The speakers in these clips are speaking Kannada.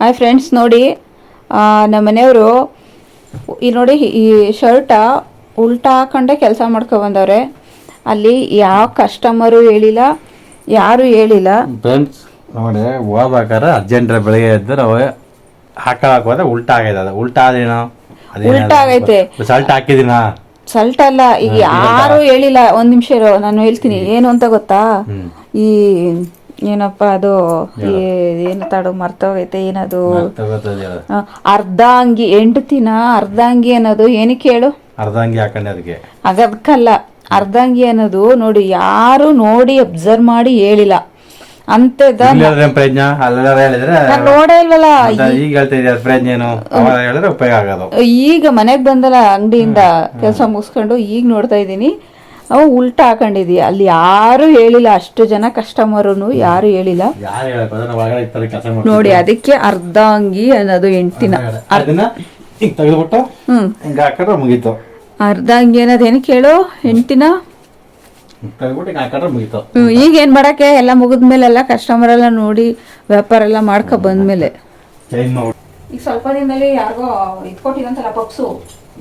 ಹಾಯ್ ಫ್ರೆಂಡ್ಸ್ ನೋಡಿ ನಮ್ಮ ಮನೆಯವರು ಈ ನೋಡಿ ಈ ಶರ್ಟ ಉಲ್ಟಾ ಹಾಕೊಂಡೆ ಕೆಲಸ ಮಾಡ್ಕೊ ಬಂದವ್ರೆ. ಅಲ್ಲಿ ಯಾವ ಕಸ್ಟಮರು ಹೇಳಿಲ್ಲ ಯಾರು ಹೇಳಿಲ್ಲ. ಫ್ರೆಂಡ್ಸ್ ನೋಡಿ ಹೋಗ್ಬೇಕಾದ್ರೆ ಅರ್ಜೆಂಟ್ ಬೆಳಿಗ್ಗೆ ಎದ್ದು ನಾವು ಹಾಕೊಳಕ್ ಹೋದ್ರೆ ಉಲ್ಟಾ ಆಗೈತೆ ಅದು. ಉಲ್ಟಾ ಅದೇನೋ ಉಲ್ಟಾ ಆಗೈತೆ. ಸಲ್ಟ್ ಹಾಕಿದಿನ ಸಲ್ಟ್ ಅಲ್ಲ ಈಗ ಯಾರು ಹೇಳಿಲ್ಲ ಒಂದ್ ನಿಮಿಷ ಇರೋ ನಾನು ಹೇಳ್ತೀನಿ. ಏನು ಅಂತ ಗೊತ್ತಾ? ಈ ಏನಪ್ಪ ಅದು ಏನ್ ತಾಡು ಮರ್ತೋಗೈತೆ ಏನದು? ಅರ್ಧ ಅಂಗಿ ಎಂಟುತಿನ ಅರ್ಧ ಅಂಗಿ ಅನ್ನೋದು ಏನಕ್ಕೆ ಹೇಳು? ಅರ್ಧ ಅಂಗಿ ಹಾಕೊಂಡೆ ಅದಕ್ಕೆ. ಅದಕ್ಕಲ್ಲ ಅರ್ಧಾಂಗಿ ಅನ್ನೋದು ನೋಡಿ ಯಾರು ನೋಡಿ ಅಬ್ಸರ್ವ್ ಮಾಡಿ ಹೇಳಿಲ್ಲ. ಅಂತದ ನೋಡೇ ಇಲ್ವಲ್ಲ ಈಗ ಮನೆಗ್ ಬಂದಲ್ಲ ಅಂಗಡಿಯಿಂದ ಕೆಲಸ ಮುಗಿಸ್ಕೊಂಡು ಈಗ ನೋಡ್ತಾ ಇದ್ದೀನಿ. ಅವು ಉಲ್ಟಾ ಹಾಕೊಂಡಿದೀಯ. ಅಲ್ಲಿ ಯಾರು ಹೇಳಿಲ್ಲ. ಅಷ್ಟು ಜನ ಕಸ್ಟಮರು ಯಾರು ಹೇಳಿಲ್ಲ. ನೋಡಿ ಅದಕ್ಕೆ ಅರ್ಧ ಅಂಗಿ ಅನ್ನೋದು ಎಂಟಿನ ಅದನ್ನ ಹಿಂಗ್ ತೆಗೆದ್ಬಿಟ್ಟು ಹಿಂಗ ಹಾಕಿದ್ರೆ ಮುಗೀತು. ಅರ್ಧ ಅಂಗಿ ಅನ್ನೋದು ಏನ್ ಕೇಳು? ಎಂಟಿನ? ತೆಗೆದ್ಬಿಟ್ಟು ಹಿಂಗ ಹಾಕಿದ್ರೆ ಮುಗೀತು. ಈಗ ಏನ್ ಮಾಡಕ್ಕೆ? ಎಲ್ಲ ಮುಗಿದ್ಮೇಲೆ ಎಲ್ಲ ಕಸ್ಟಮರ್ ಎಲ್ಲ ನೋಡಿ ವ್ಯಾಪಾರ ಎಲ್ಲ ಮಾಡ್ಕ ಬಂದ್ಮೇಲೆ. ಈಗ ಸ್ವಲ್ಪ ದಿನದಲ್ಲಿ ಯಾರಿಗೋ ಇದ್ಕೊಟ್ಟಿದಂತಲ್ಲ ಪಪ್ಸು.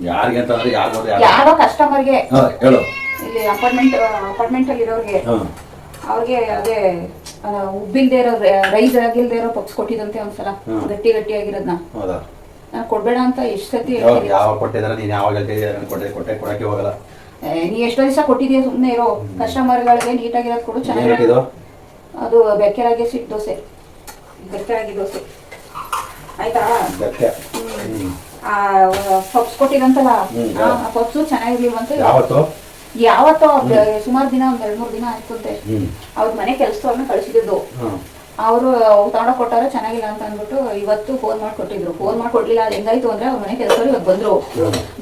ಯಾರೋ ಕಸ್ಟಮರ್ಗೆ ಹೇಳು. ಇಲ್ಲಿ ಅಪಾರ್ಟ್ಮೆಂಟ್ ಅಪಾರ್ಟ್ಮೆಂಟ್ ಅಲ್ಲಿ ಇರೋರಿಗೆ ಅವ್ರಿಗೆ ಅದೇ ಉಬ್ಬಿಲ್ದೆ ಇರೋ ರೈಸ್ ಆಗಿಲ್ದೇ ಇರೋ ಪಪ್ಸ್ ಕೊಟ್ಟಿದಂತೆ ಒಂದ್ಸಲ. ಗಟ್ಟಿ ಗಟ್ಟಿ ಆಗಿರೋದ್ನ ನಾನು ಕೊಡ್ಬೇಡ ಅಂತ ಎಷ್ಟು ಸತಿ ಯಾವಾಗ ಕೊಟ್ಟಿದಾರ ನೀನು ಯಾವಾಗ ಕೊಟ್ಟೆ ಕೊಟ್ಟೆ ಕೊಡಕ್ಕೆ ಹೋಗಲ್ಲ. ನೀ ಎಷ್ಟೋ ದಿವಸ ಕೊಟ್ಟಿದ್ಯಾ ಸುಮ್ಮನೆ ಇರೋ. ಕಸ್ಟಮರ್ಗಳಿಗೆ ನೀಟಾಗಿರೋದು ಕೊಡು ಚೆನ್ನಾಗಿ ಅದು ಬೆಕ್ಕರಾಗಿ ಸಿಟ್ ದೋಸೆ. ಬೆಕ್ಕರಾಗಿ ದೋಸೆ. ಆಯ್ತಾ? ಪಪ್ಸ್ ಕೊಟ್ಟಿದಂತಲ್ಲ ಆ ಪಪ್ಸು ಚೆನ್ನಾಗಿರ್ಲಿ ಯಾವತ್ತು? ಯಾವತ್ತೋ ಸುಮಾರು ದಿನ ಒಂದ್ ಎರಡ್ ಮೂರ್ ದಿನ ಆಯ್ತಂತೆ ಅವ್ರ ಮನೆ ಕೆಲಸದವ್ರನ್ನ ಕಳಿಸಿದ್ದು. ಅವರು ತಗೊಂಡ ಕೊಟ್ಟಾರ ಚೆನ್ನಾಗಿಲ್ಲ ಅಂತ ಅಂದ್ಬಿಟ್ಟು ಇವತ್ತು ಫೋನ್ ಮಾಡಿ ಕೊಟ್ಟಿದ್ರು. ಫೋನ್ ಮಾಡಿ ಕೊಡ್ಲಿಲ್ಲ ಅದು ಹೆಂಗಾಯ್ತು ಅಂದ್ರೆ ಅವ್ರ ಮನೆ ಕೆಲಸವ್ರು ಇವತ್ತು ಬಂದ್ರು.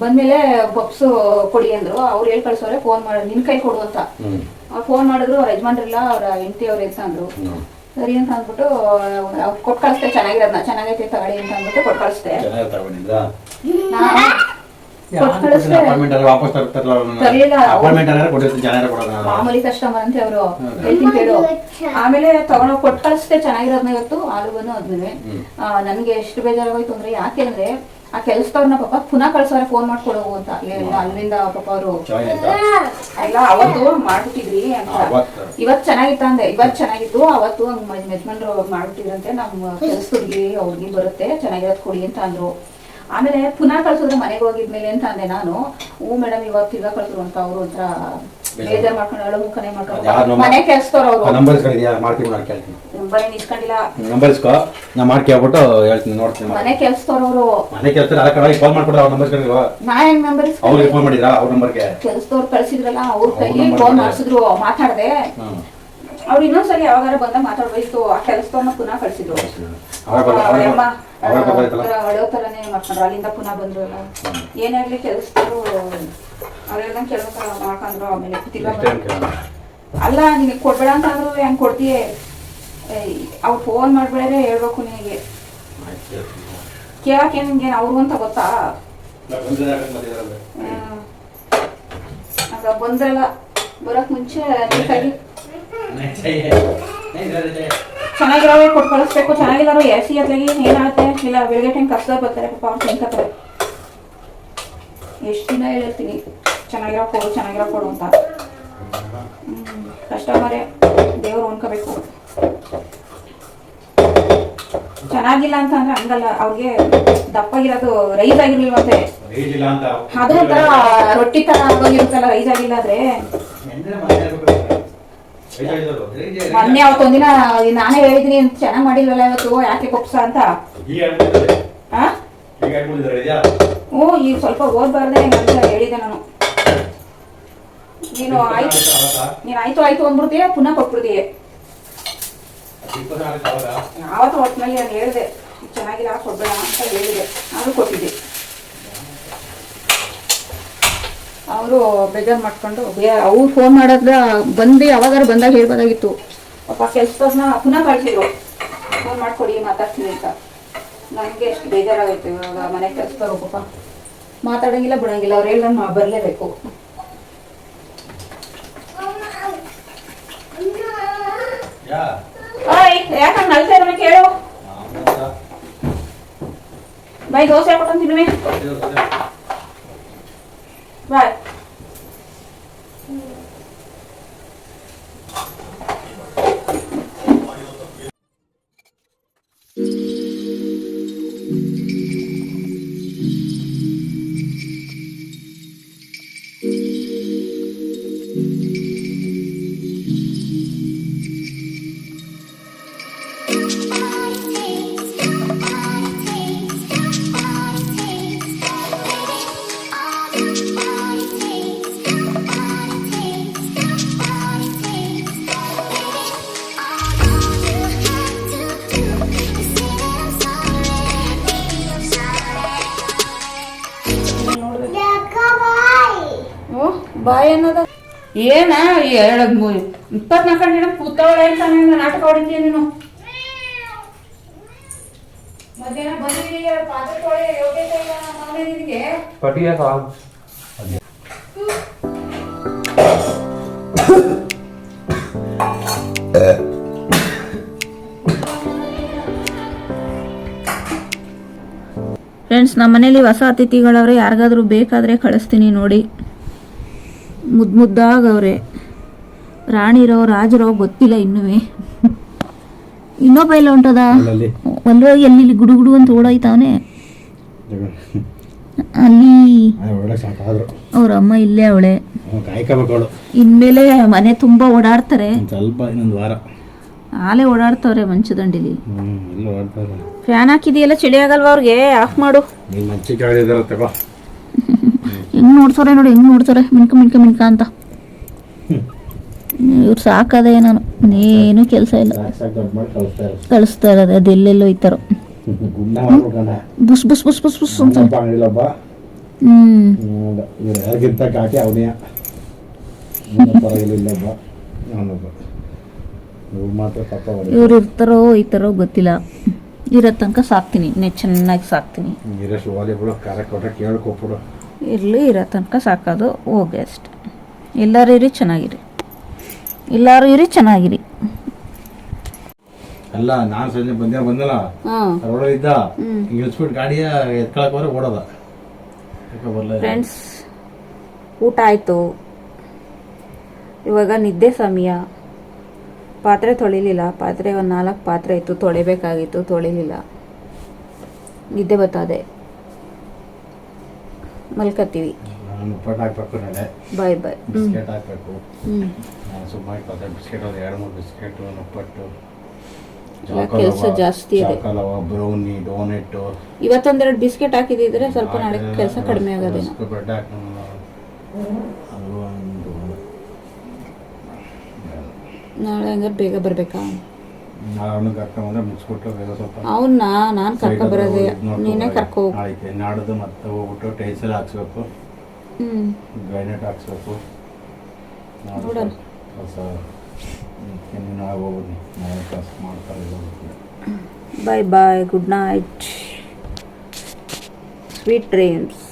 ಬಂದ್ಮೇಲೆ ಬಪ್ಸು ಕೊಡಿ ಅಂದ್ರು. ಅವ್ರು ಹೇಳಿ ಕಳ್ಸೋರೆ ಫೋನ್ ಮಾಡಿ ನಿನ್ ಕೈ ಕೊಡು ಅಂತ. ಅವ್ರು ಫೋನ್ ಮಾಡಿದ್ರು ಅವ್ರ ಯಜಮಾನ್ರಿಲ್ಲ ಅವ್ರ ಹೆಂಡತಿ ಅವ್ರ ಎತ್ತ ಅಂದ್ರು. ಸರಿ ಅಂತ ಅಂದ್ಬಿಟ್ಟು ಕೊಟ್ಟು ಕಳಿಸ್ತೆ ಚೆನ್ನಾಗಿರೋದ್ನ. ಚೆನ್ನಾಗೈತೆ ತಗೊಳ್ಳಿ ಅಂತ ಅಂದ್ಬಿಟ್ಟು ಕೊಟ್ಟು ಕಳಿಸ್ತೆ ಚೆನ್ನಾಗಿ ತಗೊಂಡಿದ್ರಾ ಕೊಟ್ಟು ಕಳಿಸ್ತೆ ಅಪಾಯಿಂಟ್ಮೆಂಟ್ ವಾಪಸ್ ತರ್ತಾರಲ್ಲ. ಅಪಾಯಿಂಟ್ಮೆಂಟ್. ಮಾಮೂಲಿ ಕಸ್ಟಮರ್ ಅಂತ ಅವರು. ಹೇಳ್ತೀನಿ ಕೇಳು. ಆಮೇಲೆ ತಗೊಂಡು ಕೊಟ್ಟು ಕಳಿಸ್ದೆ ಚೆನ್ನಾಗಿರೋದ್ನ ಇವತ್ತು ಆಲು ಬಂದು ಅದ್ಮೇಲೆ ನನ್ಗೆ ಎಷ್ಟು ಬೇಜಾರಾಗೋಯ್ತು ಅಂದ್ರೆ ಯಾಕೆ ಅಂದ್ರೆ ಆ ಕೆಲ್ಸದವ್ರನ್ನ ಪಾಪ ಪುನಃ ಕಳ್ಸವ್ರೆ ಫೋನ್ ಮಾಡ್ಕೊಡೋ ಅಂತ. ಅಲ್ಲಿ- ಅಲ್ಲಿಂದ ಪಾಪ ಅವರು? ಎಲ್ಲ ಅವತ್ತು ಮಾಡ್ಬಿಟ್ಟಿದ್ರಿ ಅಂತ. ಇವತ್ ಚೆನ್ನಾಗಿತ್ತ ಅಂದೆ. ಇವತ್ ಚೆನ್ನಾಗಿತ್ತು ಅವತ್ತು ಯಜಮಾನ್ರು ಮಾಡ್ಬಿಟ್ಟಿದ್ರಂತೆ. ನಮ್ ಕೆಲ್ಸ ಹುಡುಗಿ ಅವ್ರಿಗೆ ಬರುತ್ತೆ ಚೆನ್ನಾಗಿರೋದ್ ಕೊಡಿ ಅಂತ ಅಂದ್ರು. ಆಮೇಲೆ ಪುನಃ ಕಳ್ಸಿದ್ರೆ ಮನೆಗೆ ಹೋಗಿದ್ಮೇಲೆ ಅಂತ ಅಂದೆ ನಾನು. ಹ್ಞೂ ಮೇಡಮ್ ಇವಾಗ ತಿರ್ಗಾ ಕಳ್ಸಿದ್ರು ಅಂತ ಅವ್ರು ಒಂಥರ ಬೇಜಾರ್ ಮಾಡ್ಕೊಂಡು ಅಳು ಮುಖನೇ ಮಾಡ್ಕೊಂಡು ಮನೆ ಕೆಲ್ಸದವ್ರು ಅವರು. ನಂಬರ್ ಇಸ್ಕೊಂಡಿದ್ಯಾ ಮಾಡ್ತೀನಿ ನಾನು ಕೇಳ್ತೀನಿ. ಬರೀ ನಿಸ್ಕೊಂಡಿಲ್ಲ ನಂಬರ್ ಇಸ್ಕೋ. ನಾ ಮಾಡಿ ಕೇಳ್ಬಿಟ್ಟು ಹೇಳ್ತೀನಿ ನೋಡ್ತೀನಿ ಮನೆ ಕೆಲ್ಸದವ್ರು ಮನೆ ಕೆಲಸ ಅಲ್ಲ ಕಡೆ? ಫೋನ್ ಮಾಡ್ಕೊಡ್ರ ಅವ್ರ ನಂಬರ್ ಇಸ್ಕೊಂಡಿಲ್ವಾ ನಾ ಹೆಂಗ್ ನಂಬರ್ ಅವ್ರಿಗೆ ಫೋನ್ ಮಾಡಿದ್ರಾ? ಅವ್ರ ನಂಬರ್ಗೆ ಕೆಲ್ಸದವ್ರು ಕಳ್ಸಿದ್ರಲ್ಲ ಅವ್ರ ಕೈಯಲ್ಲಿ ಕೈಗೆ ಫೋನ್. ಮಾಡಿಸಿದ್ರು ಮಾತಾಡ್ದೆ. ಅವ್ರು ಇನ್ನೊಂದ್ಸಲಿ ಯಾವಾಗಾರ ಬಂದಾಗ ಮಾತಾಡ್ಬೇಕು ಆ ಕೆಲಸವನ್ನ ಪುನಃ ಕಳ್ಸಿದ್ರು. ಅವಾಗ ತರನೇ ಮಾಡ್ಕೊಂಡ್ರು ಅಲ್ಲಿಂದ ಪುನಃ ಬಂದ್ರು ಎಲ್ಲ. ಏನಾಗ್ಲಿ ಕೆಲಸದವರು ಅವ್ರೆಲ್ಲ ಕೇಳ್ಬೇಕಲ್ಲ ಮಾಡ್ಕೊಂಡ್ರು ಆಮೇಲೆ ಅಲ್ಲ ನಿನಗೆ ಕೊಡ್ಬೇಡ ಅಂತ ಅಂದ್ರು ಹೆಂಗ್ ಕೊಡ್ತೀಯ? ಅವ್ರು ಫೋನ್ ಮಾಡ್ಬೇಡ್ರೆ ಹೇಳ್ಬೇಕು ನಿನಗೆ. ಕೇಳಕ್ಕೆ ನಿನ್ಗೆ ಅವ್ರು ಅಂತ ಗೊತ್ತಾ. ಬಂದ್ರಲ್ಲ ಬರಕ್ ಮುಂಚೆ ನೀಟಾಗಿ ಚೆನ್ನಾಗಿರೋವೇ ಕೊಟ್ಟು ಕಳಿಸ್ಬೇಕು ಚೆನ್ನಾಗಿರೋ ಎಸಿ ಅತ್ಲಾಗಿ ಏನಾಗುತ್ತೆ? ಇಲ್ಲ ಬೆಳಗ್ಗೆ ಟೈಮ್ ಕಷ್ಟ ಬರ್ತಾರೆ ಪಾಪ ಅವ್ರು ತಿನ್ಕೋತಾರೆ ಎಷ್ಟು ದಿನ ಹೇಳಿರ್ತೀನಿ ಚೆನ್ನಾಗಿರೋ ಕೊಡು ಚೆನ್ನಾಗಿರೋ ಕೊಡು ಅಂತ. ಕಸ್ಟಮರೇ ದೇವ್ರು ಉಣ್ಕೋಬೇಕು ಚೆನ್ನಾಗಿಲ್ಲ ಅಂತ ಅಂದ್ರೆ ಹಂಗಲ್ಲ ಅವ್ರಿಗೆ ದಪ್ಪಾಗಿರೋದು ರೈಸ್ ಆಗಿರ್ಲಿಲ್ವಂತೆ. ಅದು ಒಂಥರ ರೊಟ್ಟಿ ತರ ಆಗೋಗಿರುತ್ತಲ್ಲ ರೈಸ್ ಆಗಿಲ್ಲ ಆದ್ರೆ ಮೊನ್ನೆ ಅವತ್ತೊಂದಿನ ನಾನೇ ಹೇಳಿದಿನಿ ಅಂತ ಚೆನ್ನಾಗಿ ಮಾಡಿಲ್ವಲ್ಲ ಇವತ್ತು ಯಾಕೆ ಕೊಪ್ಸ ಅಂತ? ಹ್ಞೂ ಈಗ ಸ್ವಲ್ಪ ಓದ್ಬಾರ್ದೆ ಅಂತ ಹೇಳಿದೆ ನಾನು. ನೀನು ಆಯ್ತು ನೀನು ಆಯ್ತು ಆಯ್ತು ಅಂದ್ಬಿಡ್ತೀಯ ಪುನಃ ಕೊಟ್ಬಿಡ್ತೀಯ? ಆವತ್ತು ಒಟ್ಟಿನಲ್ಲಿ ನಾನು ಹೇಳಿದೆ ಚೆನ್ನಾಗಿಲ್ಲ ಕೊಡ್ಬೇಡ ಅಂತ ಹೇಳಿದೆ. ನಾನು ಕೊಟ್ಟಿದ್ದೆ. ಅವರು ಬೇಜಾರು ಮಾಡ್ಕೊಂಡು ಅವ್ರು ಫೋನ್ ಮಾಡೋದ್ರ ಬಂದು ಯಾವಾಗಾರು ಬಂದಾಗ ಹೇಳ್ಬೋದಾಗಿತ್ತು. ಪಾಪ ಕೆಲಸನ ಪುನಃ ಕಳಿಸಿದ್ರು ಫೋನ್ ಮಾಡ್ಕೊಡಿ ಮಾತಾಡ್ತೀನಿ ಅಂತ. ನನಗೆ ಎಷ್ಟು ಬೇಜಾರಾಗೈತೆ ಇವಾಗ ಮನೆ ಕೆಲಸದವ್ರು ಪಾಪ. ಮಾತಾಡಂಗಿಲ್ಲ ಬಿಡಂಗಿಲ್ಲ. ಅವ್ರು ನಾನು ಬರಲೇಬೇಕು. ಯಾ? ಓಯ್ ಯಾಕಂದ್ರೆ ನಲ್ತಾ ಇರೋ ಕೇಳು. ಬೈ ದೋಸೆ ಕೊಟ್ಟು Right. ಬಾಯ್ ಅನ್ನೋದ. ಏನ ಎರಡ್ ಇಪ್ಪತ್ನಾಲ್ಕು ಗಂಟೆ ಕೂತವಳೆ ಅಂತ ನೀನು ನಾಟಕ ಹೊಡಿತೀಯ ನೀನು? ಮಧ್ಯಾಹ್ನ ಬಂದಿದ್ದೀಯ ಪಾತ್ರೆ ತೊಳೆ ಯೋಗ್ಯತೆ ಇಲ್ಲ ನಮ್ಮ ಮನೆ ನಿನಗೆ? ಪಟಿಯ ಫ್ರೆಂಡ್ಸ್ ನಮ್ಮ ಮನೇಲಿ ಹೊಸ ಅತಿಥಿಗಳವ್ರೆ ಯಾರಿಗಾದ್ರೂ ಬೇಕಾದ್ರೆ ಕಳಿಸ್ತೀನಿ ನೋಡಿ. ಮುದ್ದು ಮುದ್ದಾಗವ್ರೆ. ರಾಣಿರೋ ರಾಜರೋ ಗೊತ್ತಿಲ್ಲ ಇನ್ನೂ ಇನ್ನೊಬ್ಬ ಎಲ್ಲ ಹೊಂಟದ ಒಲ್ಲೋಗಿ ಎಲ್ಲಿ ಗುಡು ಗುಡು ಅಂತ ಓಡೋಯ್ತಾವನೆ ಅಲ್ಲಿ ಅವ್ರ ಅಮ್ಮ ಇಲ್ಲೇ ಅವಳೆ. ಇನ್ಮೇಲೆ ಮನೆ ತುಂಬಾ ಓಡಾಡ್ತಾರೆ. ಒಂದು ಸ್ವಲ್ಪ ಇನ್ನೊಂದು ವಾರ. ಆಲೆ ಓಡಾಡ್ತವ್ರೆ ಮಂಚದಂಡಿಲಿ. ಫ್ಯಾನ್ ಹಾಕಿದೆಯಲ್ಲ ಚಳಿ ಆಗಲ್ವಾ ಅವ್ರಿಗೆ? ಆಫ್ ಮಾಡು ನೀನು ಮಂಚಿ ಕೆಳಗಿದ್ದಾರ ತಗೋ ಹೆಂಗ್ ನೋಡ್ತಾರೆ ನೋಡಿ ಹೆಂಗೆ ನೋಡ್ತಾರೆ ಮಿಣ್ಕ ಮಿಣ್ಕ ಮಿಣ್ಕ ಅಂತ. ಇವ್ರು ಸಾಕದೆ ನಾನು. ಏನು ಕೆಲಸ ಇಲ್ಲ. ಕಳಿಸ್ತಾ ಇರೋದು. ಅದೆಲ್ಲೆಲ್ಲೋ ಅದು ಎಲ್ಲೆಲ್ಲೋ ಇತ್ತಾರೋ ಬಸ್ ಬುಸ್ ಬುಸ್ ಬುಸ್ ಬುಸ್ ಅಂತ. ಇವ್ರು ಇರ್ತಾರೋ ಇರ್ತಾರೋ ಗೊತ್ತಿಲ್ಲ. ಇರೋ ತನಕ ಸಾಕ್ತೀನಿ ಚೆನ್ನಾಗಿ ಸಾಕ್ತೀನಿ. ಇರಲಿ ಇರೋ ತನಕ ಸಾಕೋದು ಹೋಗಿ ಅಷ್ಟೆ. ಎಲ್ಲರೂ ಇರಿ ಚೆನ್ನಾಗಿರಿ. ಎಲ್ಲರೂ ಇರಿ ಚೆನ್ನಾಗಿರಿ. ಅಲ್ಲ ನಾನು ಸಂಜೆ ಬಂದೆ ಬಂದಲ್ಲ? ರೋಡಲ್ಲಿ ಇದ್ದ? ಹಿಂಗೆ ಇಳಿಸ್ಬಿಟ್ಟು ಗಾಡಿಯ ಎತ್ಕೊಳಕ್ ಹೋದ್ರೆ ಓಡೋದ. ಫ್ರೆಂಡ್ಸ್ ಊಟ ಆಯಿತು. ಇವಾಗ ನಿದ್ದೆ ಸಮಯ. ಪಾತ್ರೆ ತೊಳಿಲಿಲ್ಲ. ಪಾತ್ರೆ ಒಂದು ನಾಲ್ಕು ಪಾತ್ರೆ ಇತ್ತು. ತೊಳಿಬೇಕಾಗಿತ್ತು ತೊಳಿಲಿಲ್ಲ. ನಿದ್ದೆ ಬರ್ತದೆ ನಾಳೆ ಬಾಯ್ ಬಾಯ್. ಬಿಸ್ಕೆಟ್ ಹಾಕಬೇಕು. ಸುಮ್ಮನೆ ಇಪ್ಪತ್ತೈದು ಬಿಸ್ಕೆಟ್ ಒಂದು ಎರಡು ಮೂರು ಬಿಸ್ಕೆಟ್ ಉಪ್ಪಟ್ಟು. ಇಲ್ಲ, ಕೆಲ್ಸ ಜಾಸ್ತಿ ಇದೆ. ಚಾಕಲವ ಬ್ರೌನಿ ಡೋನೆಟ್ಟು. ಇವತ್ತೊಂದೆರಡು ಬಿಸ್ಕೆಟ್ ಹಾಕಿದಿದ್ರೆ ಸ್ವಲ್ಪ ನಾಳೆ ಕೆಲಸ ಕಡಿಮೆ ಆಗೋದೇನೋ. ನಾಳೆ ಹಂಗಾರೆ ಬೇಗ ಬರಬೇಕಾ? ಕರ್ಕೊಂಬಂದ್ರೆ ಮುಗಿಸ್ಬಿಟ್ಟು ಬೇಗ ಸ್ವಲ್ಪ ಅವನ್ನ ನಾನು ಕರ್ಕೊ ಬರೋದೆ ನೀನೇ ಕರ್ಕೊ. ಹೋಗು ಆಯ್ತು ನಾಡ್ದು ಮತ್ತೆ ಹೋಗ್ಬಿಟ್ಟು ಟೈಲ್ಸ್ ಎಲ್ಲ ಹಾಕ್ಸ್ಬೇಕು. ಹ್ಞೂ ಗ್ರೈನೇಟ್ ಹಾಕ್ಸ್ಬೇಕು. ನೋಡೋಣ. ಕೆಲಸ ನೀನು ನಾಳೆ ಹೋಗ್ಬಿಡಿ. ನಾಳೆ ಕೆಲಸ ಮಾಡ್ತಾರೆ ಹೋಗ್ಬಿಟ್ಟು bye bye good night sweet dreams